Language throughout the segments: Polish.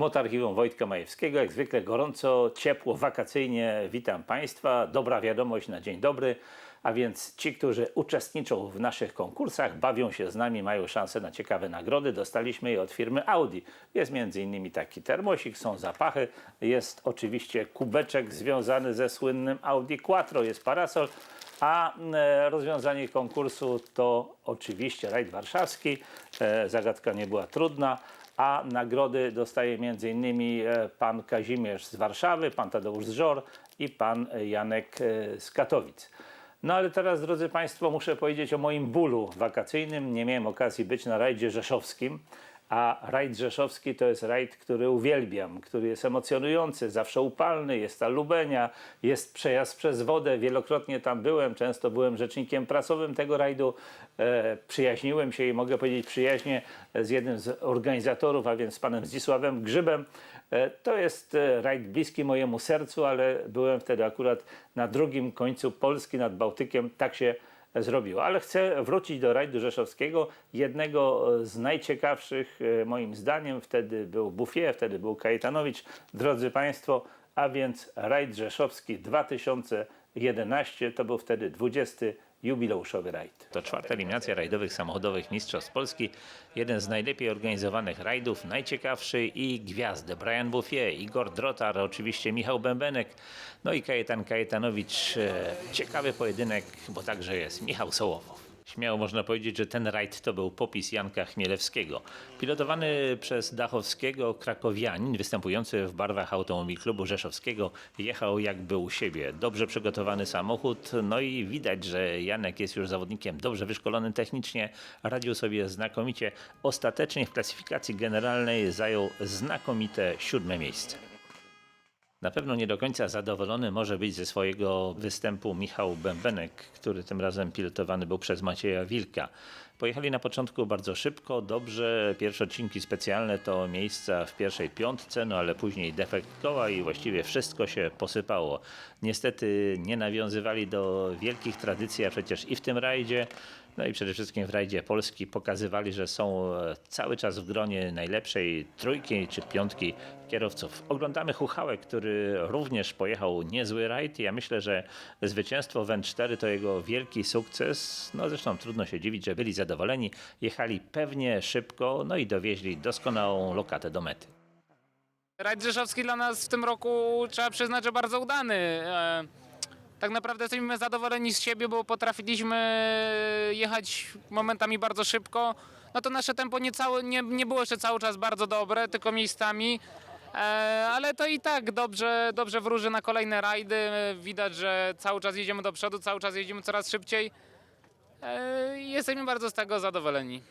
Motarchiwum Wojtka Majewskiego. Jak zwykle gorąco, ciepło, wakacyjnie. Witam Państwa. Dobra wiadomość na dzień dobry. A więc ci, którzy uczestniczą w naszych konkursach, bawią się z nami, mają szansę na ciekawe nagrody. Dostaliśmy je od firmy Audi. Jest innymi taki termosik, są zapachy, jest oczywiście kubeczek związany ze słynnym Audi Quattro, jest parasol. A e, rozwiązanie konkursu to oczywiście rajd warszawski. E, zagadka nie była trudna. A nagrody dostaje m.in. e, pan Kazimierz z Warszawy, pan Tadeusz z Żor i pan Janek e, z Katowic. No ale teraz, drodzy Państwo, muszę powiedzieć o moim bólu wakacyjnym. Nie miałem okazji być na rajdzie rzeszowskim, a rajd rzeszowski to jest rajd, który uwielbiam, który jest emocjonujący, zawsze upalny, jest ta Lubenia, jest przejazd przez wodę, wielokrotnie tam byłem, często byłem rzecznikiem prasowym tego rajdu, e, przyjaźniłem się i mogę powiedzieć przyjaźnie z jednym z organizatorów, a więc z panem Zdzisławem Grzybem. E, to jest e, rajd bliski mojemu sercu, ale byłem wtedy akurat na drugim końcu Polski nad Bałtykiem, tak się zrobiło. Ale chcę wrócić do rajdu rzeszowskiego, jednego z najciekawszych e, moim zdaniem. Wtedy był Buffier, wtedy był Kajetanowicz. Drodzy Państwo, a więc rajd rzeszowski 2011, to był wtedy 20 jubileuszowy rajd. To czwarta eliminacja rajdowych samochodowych Mistrzostw Polski. Jeden z najlepiej organizowanych rajdów, najciekawszy i gwiazdy. Brian Buffier, Igor Drotar, oczywiście Michał Bębenek, no i Kajetan Kajetanowicz. E, Ciekawy pojedynek, bo także jest Michał Sołowow. Śmiało można powiedzieć, że ten rajd to był popis Janka Chmielewskiego. Pilotowany przez Dachowskiego krakowianin, występujący w barwach Automobil Klubu Rzeszowskiego, jechał jakby u siebie. Dobrze przygotowany samochód, no i widać, że Janek jest już zawodnikiem dobrze wyszkolonym technicznie, radził sobie znakomicie. Ostatecznie w klasyfikacji generalnej zajął znakomite siódme miejsce. Na pewno nie do końca zadowolony może być ze swojego występu Michał Bębenek, który tym razem pilotowany był przez Macieja Wilka. Pojechali na początku bardzo szybko, dobrze. Pierwsze odcinki specjalne to miejsca w pierwszej piątce, no ale później defekt koła i właściwie wszystko się posypało. Niestety nie nawiązywali do wielkich tradycji, a przecież i w tym rajdzie, no i przede wszystkim w rajdzie Polski pokazywali, że są e, cały czas w gronie najlepszej trójki czy piątki kierowców. Oglądamy Huchałę, który również pojechał niezły rajd. Ja myślę, że zwycięstwo w N4 to jego wielki sukces. No zresztą trudno się dziwić, że byli zadowoleni. Jechali pewnie szybko, no i dowieźli doskonałą lokatę do mety. Rajd Rzeszowski dla nas w tym roku trzeba przyznać, że bardzo udany. Tak naprawdę jesteśmy zadowoleni z siebie, bo potrafiliśmy jechać momentami bardzo szybko. No to nasze tempo nie, całe, nie, nie było jeszcze cały czas bardzo dobre, tylko miejscami. E, Ale to i tak dobrze, dobrze wróży na kolejne rajdy. Widać, że cały czas jedziemy do przodu, cały czas jedziemy coraz szybciej. E, Jesteśmy bardzo z tego zadowoleni.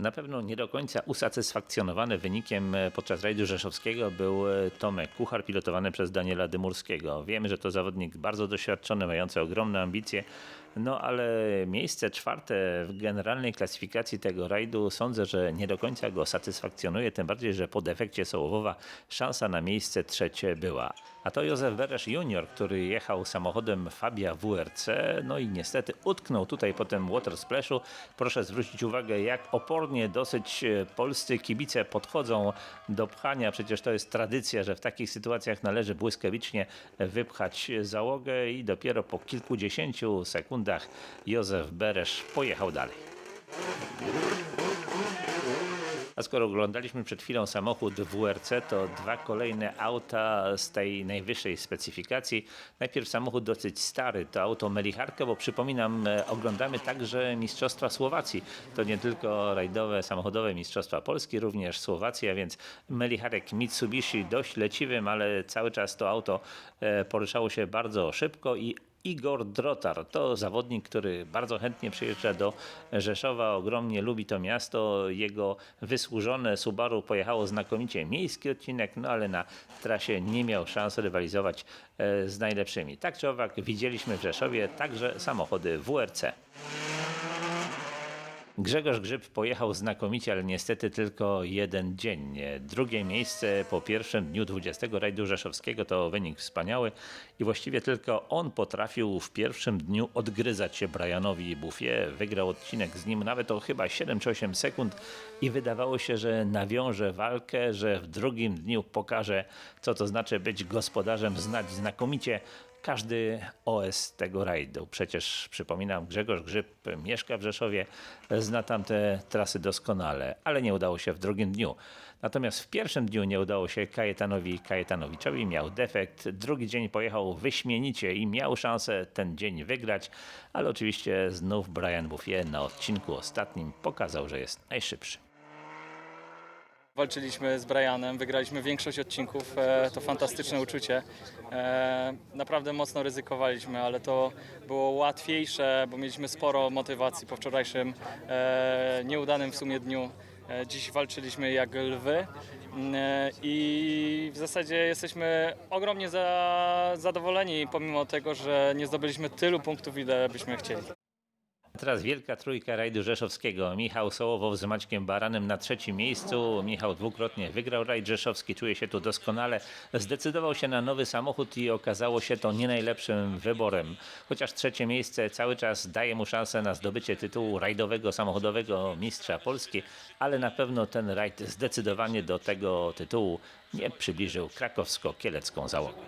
Na pewno nie do końca usatysfakcjonowany wynikiem e, podczas rajdu rzeszowskiego był e, Tomek Kuchar, pilotowany przez Daniela Dymurskiego. Wiemy, że to zawodnik bardzo doświadczony, mający ogromne ambicje, no ale miejsce czwarte w generalnej klasyfikacji tego rajdu sądzę, że nie do końca go satysfakcjonuje, tym bardziej, że po defekcie Sołowowa szansa na miejsce trzecie była. A to Józef Beresz Junior, który jechał samochodem Fabia WRC, no i niestety utknął tutaj po tym water splashu. Proszę zwrócić uwagę, jak opornie dosyć e, polscy kibice podchodzą do pchania. Przecież to jest tradycja, że w takich sytuacjach należy błyskawicznie wypchać załogę i dopiero po kilkudziesięciu sekundach Józef Beresz pojechał dalej. A skoro oglądaliśmy przed chwilą samochód WRC, to dwa kolejne auta z tej najwyższej specyfikacji. Najpierw samochód dosyć stary, to auto Melicharka, bo przypominam, e, oglądamy także Mistrzostwa Słowacji. To nie tylko rajdowe, samochodowe Mistrzostwa Polski, również Słowacji, a więc Melicharek Mitsubishi dość leciwym, ale cały czas to auto e, poruszało się bardzo szybko i Igor Drotar to zawodnik, który bardzo chętnie przyjeżdża do Rzeszowa, ogromnie lubi to miasto. Jego wysłużone Subaru pojechało znakomicie miejski odcinek, no ale na trasie nie miał szans rywalizować e, z najlepszymi. Tak czy owak widzieliśmy w Rzeszowie także samochody WRC. Grzegorz Grzyb pojechał znakomicie, ale niestety tylko jeden dzień. Drugie miejsce po pierwszym dniu 20 rajdu rzeszowskiego to wynik wspaniały i właściwie tylko on potrafił w pierwszym dniu odgryzać się Brianowi Buffie. Wygrał odcinek z nim nawet o chyba 7 czy 8 sekund i wydawało się, że nawiąże walkę, że w drugim dniu pokaże, co to znaczy być gospodarzem, znać znakomicie każdy OS tego rajdu. Przecież przypominam, Grzegorz Grzyb mieszka w Rzeszowie, zna tam te trasy doskonale, ale nie udało się w drugim dniu. Natomiast w pierwszym dniu nie udało się Kajetanowi Kajetanowiczowi, miał defekt. Drugi dzień pojechał wyśmienicie i miał szansę ten dzień wygrać, ale oczywiście znów Brian Buffie na odcinku ostatnim pokazał, że jest najszybszy. Walczyliśmy z Brianem, wygraliśmy większość odcinków, e, to fantastyczne uczucie. E, Naprawdę mocno ryzykowaliśmy, ale to było łatwiejsze, bo mieliśmy sporo motywacji po wczorajszym e, nieudanym w sumie dniu. Dziś walczyliśmy jak lwy Mm, i w zasadzie jesteśmy ogromnie za, zadowoleni, pomimo tego, że nie zdobyliśmy tylu punktów, ile byśmy chcieli. Teraz wielka trójka rajdu rzeszowskiego. Michał Sołowow z Maćkiem Baranem na trzecim miejscu. Michał dwukrotnie wygrał rajd rzeszowski, czuje się tu doskonale. Zdecydował się na nowy samochód i okazało się to nie najlepszym wyborem. Chociaż trzecie miejsce cały czas daje mu szansę na zdobycie tytułu rajdowego samochodowego mistrza Polski, ale na pewno ten rajd zdecydowanie do tego tytułu nie przybliżył krakowsko-kielecką załogę.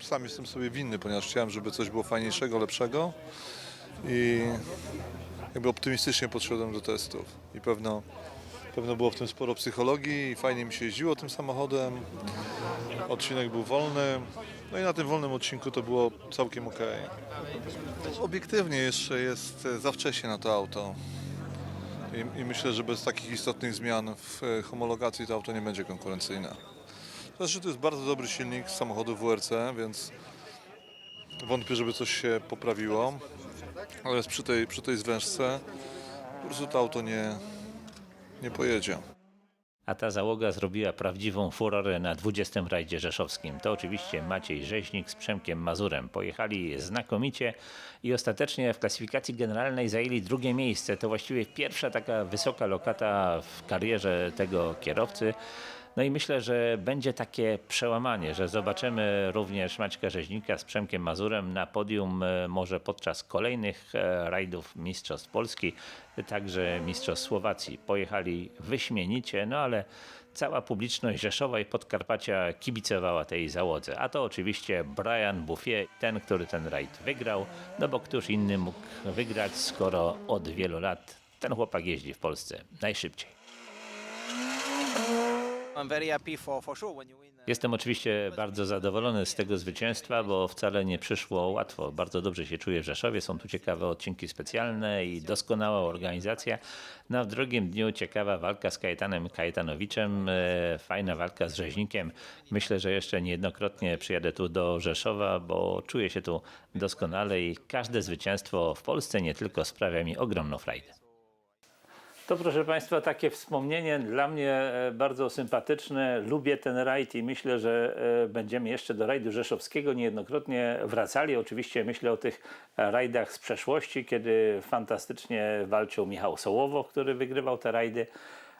Sam jestem sobie winny, ponieważ chciałem, żeby coś było fajniejszego, lepszego i jakby optymistycznie podszedłem do testów. I pewno, pewno było w tym sporo psychologii i fajnie mi się jeździło tym samochodem. Odcinek był wolny, no i na tym wolnym odcinku to było całkiem ok. Obiektywnie jeszcze jest e, za wcześnie na to auto. I, I myślę, że bez takich istotnych zmian w e, homologacji to auto nie będzie konkurencyjne. Znaczy, to jest bardzo dobry silnik samochodu WRC, więc wątpię, żeby coś się poprawiło. Ale przy tej, przy tej zwężce po prostu to auto nie, nie pojedzie. A ta załoga zrobiła prawdziwą furorę na 20. rajdzie rzeszowskim. To oczywiście Maciej Rzeźnik z Przemkiem Mazurem. Pojechali znakomicie i ostatecznie w klasyfikacji generalnej zajęli drugie miejsce. To właściwie pierwsza taka wysoka lokata w karierze tego kierowcy. No i myślę, że będzie takie przełamanie, że zobaczymy również Maćka Rzeźnika z Przemkiem Mazurem na podium e, może podczas kolejnych e, rajdów Mistrzostw Polski, także Mistrzostw Słowacji. Pojechali wyśmienicie, no ale cała publiczność Rzeszowa i Podkarpacia kibicowała tej załodze. A to oczywiście Brian Buffie, ten, który ten rajd wygrał, no bo któż inny mógł wygrać, skoro od wielu lat ten chłopak jeździ w Polsce najszybciej. Jestem oczywiście bardzo zadowolony z tego zwycięstwa, bo wcale nie przyszło łatwo. Bardzo dobrze się czuję w Rzeszowie. Są tu ciekawe odcinki specjalne i doskonała organizacja. A w drugim dniu ciekawa walka z Kajetanem Kajetanowiczem, e, fajna walka z Rzeźnikiem. Myślę, że jeszcze niejednokrotnie przyjadę tu do Rzeszowa, bo czuję się tu doskonale i każde zwycięstwo w Polsce nie tylko sprawia mi ogromną frajdę. To proszę Państwa, takie wspomnienie dla mnie e, bardzo sympatyczne. Lubię ten rajd i myślę, że e, będziemy jeszcze do rajdu rzeszowskiego niejednokrotnie wracali. Oczywiście myślę o tych rajdach z przeszłości, kiedy fantastycznie walczył Michał Sołowo, który wygrywał te rajdy.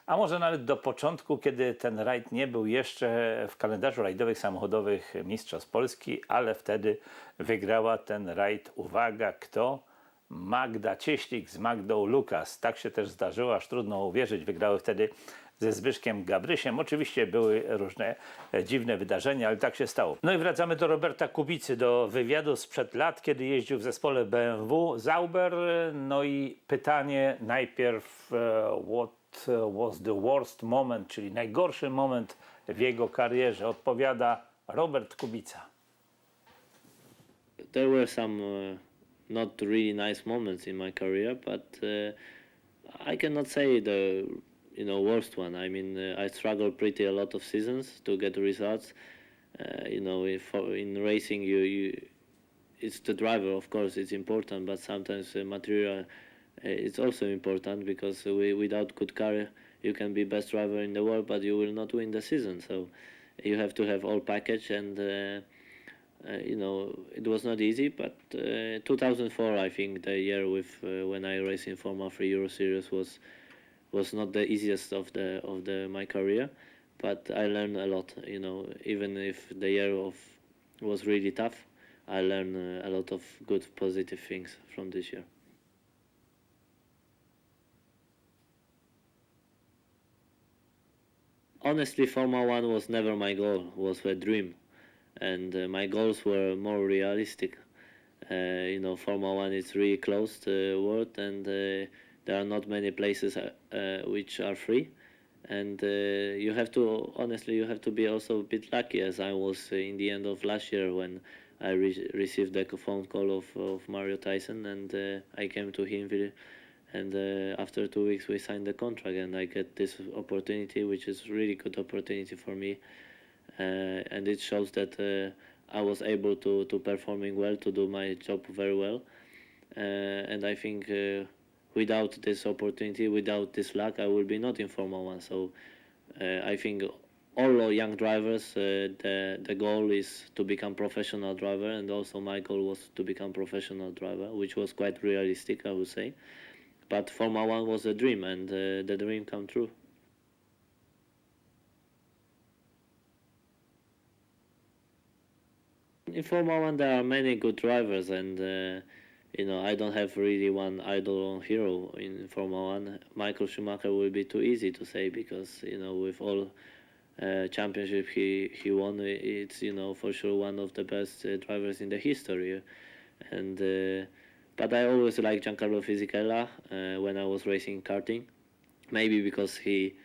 A może nawet do początku, kiedy ten rajd nie był jeszcze w kalendarzu rajdowych samochodowych Mistrzostw Polski, ale wtedy wygrała ten rajd, uwaga, kto? Magda Cieślik z Magdą Lukas. Tak się też zdarzyło, aż trudno uwierzyć. Wygrały wtedy ze Zbyszkiem Gabrysiem. Oczywiście były różne e, dziwne wydarzenia, ale tak się stało. No i wracamy do Roberta Kubicy, do wywiadu sprzed lat, kiedy jeździł w zespole BMW Zauber. No i pytanie najpierw, e, what was the worst moment, czyli najgorszy moment w jego karierze? Odpowiada Robert Kubica. there were some uh, not really nice moments in my career, but uh, I cannot say the you know worst one. I mean, uh, I struggled pretty a lot of seasons to get results. Uh, you know, if in racing, you you it's the driver, of course, it's important, but sometimes uh, material uh, is also important because we, without good car, you can be best driver in the world, but you will not win the season. So you have to have all package and. Uh, you know, it was not easy, but uh, 2004, I think, the year with uh, when I raced in Formula 3 Euro Series was was not the easiest of the of the my career, but I learned a lot. You know, even if the year of was really tough, I learned a lot of good, positive things from this year. Honestly, Formula One was never my goal. Was a dream, and uh, my goals were more realistic. Uh, you know, Formula One is really closed uh, world, and uh, there are not many places uh, uh, which are free. And you have to honestly, you have to be also a bit lucky, as I was in the end of last year when I re- received the phone call of, of Mario Tyson, and I came to him. Very, and after two weeks, we signed the contract, and I get this opportunity, which is really good opportunity for me and it shows that uh, I was able to to performing well, to do my job very well, uh, and I think uh, without this opportunity, without this luck, I will be not in Formula One. So uh, I think all young drivers, uh, the the goal is to become professional driver, and also my goal was to become professional driver, which was quite realistic, I would say. But Formula One was a dream, and uh, the dream come true. In Formula One, there are many good drivers, and uh, you know I don't have really one idol or hero in Formula One. Michael Schumacher will be too easy to say because you know with all uh, championship he he won, it's you know for sure one of the best uh, drivers in the history, and uh, but I always liked Giancarlo Fisichella uh, when I was racing karting, maybe because he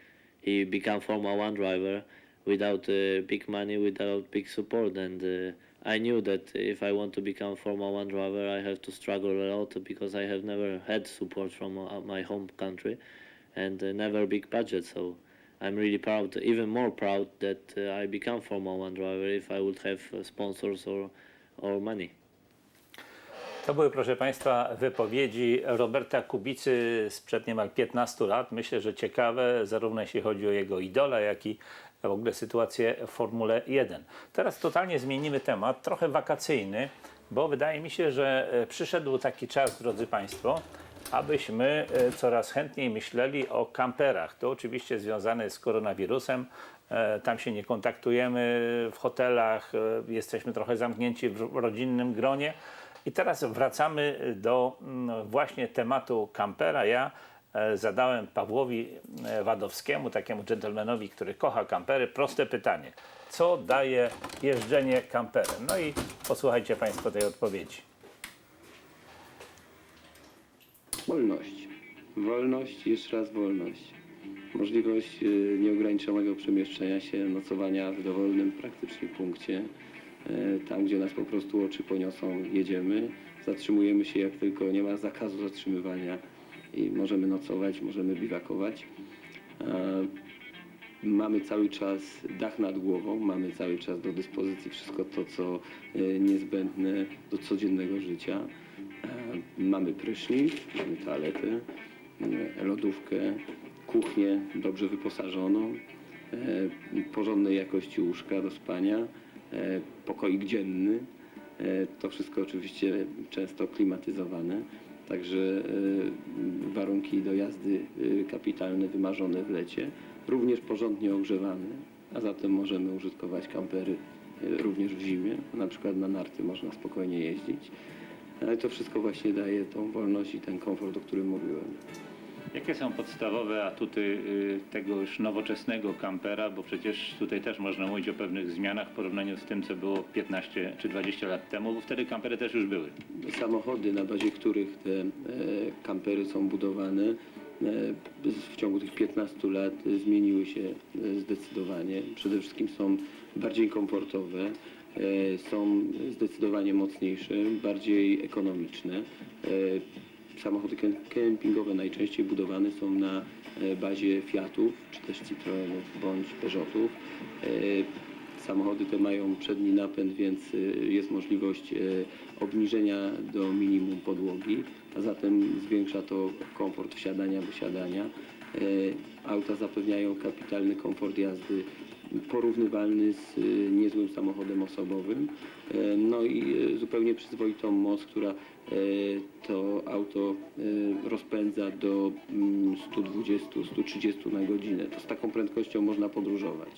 he became Formula One driver without uh, big money, without big support, and uh, I knew that if I want to become Formula One driver, I have to struggle a lot because I have never had support from uh, my home country, and uh, never big budget. So I'm really proud, even more proud that uh, I become Formula One driver if I would have sponsors or or money. To były, proszę Państwa, wypowiedzi Roberta Kubicy sprzed niemal 15 lat. Myślę, że ciekawe, zarówno jeśli chodzi o jego idola, jak i w ogóle sytuację w Formule 1. Teraz totalnie zmienimy temat, trochę wakacyjny, bo wydaje mi się, że e, przyszedł taki czas, drodzy Państwo, abyśmy e, coraz chętniej myśleli o kamperach. To oczywiście związane z koronawirusem. E, Tam się nie kontaktujemy w hotelach, jesteśmy trochę zamknięci w rodzinnym gronie. I teraz wracamy do mm, właśnie tematu kampera. Ja zadałem Pawłowi e, Wadowskiemu, takiemu dżentelmenowi, który kocha kampery, proste pytanie. Co daje jeżdżenie kamperem? No i posłuchajcie Państwo tej odpowiedzi. Wolność. Wolność, jeszcze raz wolność. Możliwość y, nieograniczonego przemieszczania się, nocowania w dowolnym praktycznie punkcie. Tam, gdzie nas po prostu oczy poniosą, jedziemy. Zatrzymujemy się, jak tylko nie ma zakazu zatrzymywania i możemy nocować, możemy biwakować. E, Mamy cały czas dach nad głową, mamy cały czas do dyspozycji wszystko to, co y, niezbędne do codziennego życia. E, Mamy prysznic, mamy toaletę, lodówkę, kuchnię dobrze wyposażoną, e, porządnej jakości łóżka do spania, e, pokoik dzienny. E, To wszystko oczywiście często klimatyzowane. Także e, warunki do jazdy e, kapitalne, wymarzone w lecie, również porządnie ogrzewane, a zatem możemy użytkować kampery e, również w zimie. Na przykład na narty można spokojnie jeździć. Ale to wszystko właśnie daje tą wolność i ten komfort, o którym mówiłem. Jakie są podstawowe atuty y, tego już nowoczesnego kampera, bo przecież tutaj też można mówić o pewnych zmianach w porównaniu z tym, co było 15 czy 20 lat temu, bo wtedy kampery też już były. samochody, na bazie których te e, kampery są budowane, e, w ciągu tych 15 lat zmieniły się e, zdecydowanie. Przede wszystkim są bardziej komfortowe, są zdecydowanie mocniejsze, bardziej ekonomiczne. E, Samochody kem- kempingowe najczęściej budowane są na e, bazie Fiatów, czy też Citroenów bądź Peugeotów. E, Samochody te mają przedni napęd, więc y, jest możliwość obniżenia do minimum podłogi, a zatem zwiększa to komfort wsiadania, wysiadania. Auta zapewniają kapitalny komfort jazdy porównywalny z y, niezłym samochodem osobowym. E, No i e, zupełnie przyzwoitą moc, która e, to auto rozpędza do mm, 120-130 na godzinę. To z taką prędkością można podróżować.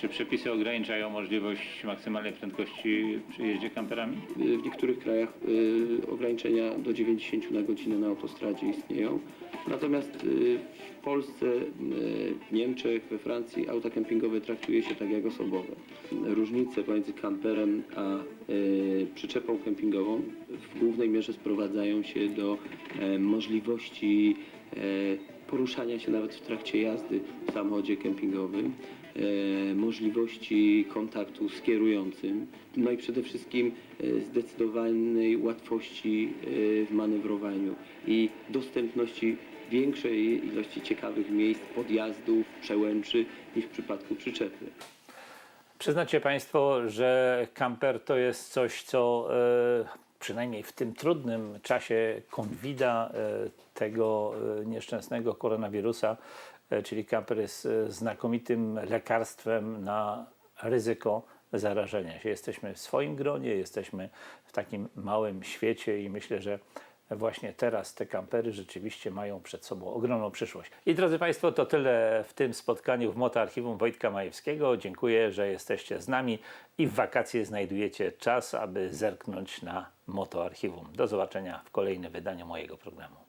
Czy przepisy ograniczają możliwość maksymalnej prędkości przy jeździe kamperami? W niektórych krajach ograniczenia do 90 na godzinę na autostradzie istnieją. Natomiast y, w Polsce, y, w Niemczech, we Francji auta kempingowe traktuje się tak jak osobowe. Różnice pomiędzy kamperem a y, przyczepą kempingową w głównej mierze sprowadzają się do e, możliwości e, poruszania się nawet w trakcie jazdy w samochodzie kempingowym, e, możliwości kontaktu z kierującym, no i przede wszystkim zdecydowanej łatwości w manewrowaniu i dostępności większej ilości ciekawych miejsc, podjazdów, przełęczy niż w przypadku przyczepy. Przyznacie Państwo, że kamper to jest coś, co e, przynajmniej w tym trudnym czasie konwida e, tego e, nieszczęsnego koronawirusa, czyli kamper jest znakomitym lekarstwem na ryzyko zarażenia się. Jesteśmy w swoim gronie, jesteśmy w takim małym świecie i myślę, że właśnie teraz te kampery rzeczywiście mają przed sobą ogromną przyszłość. I drodzy Państwo, to tyle w tym spotkaniu w Moto Archiwum Wojtka Majewskiego. Dziękuję, że jesteście z nami i w wakacje znajdujecie czas, aby zerknąć na Moto Archiwum. Do zobaczenia w kolejnym wydaniu mojego programu.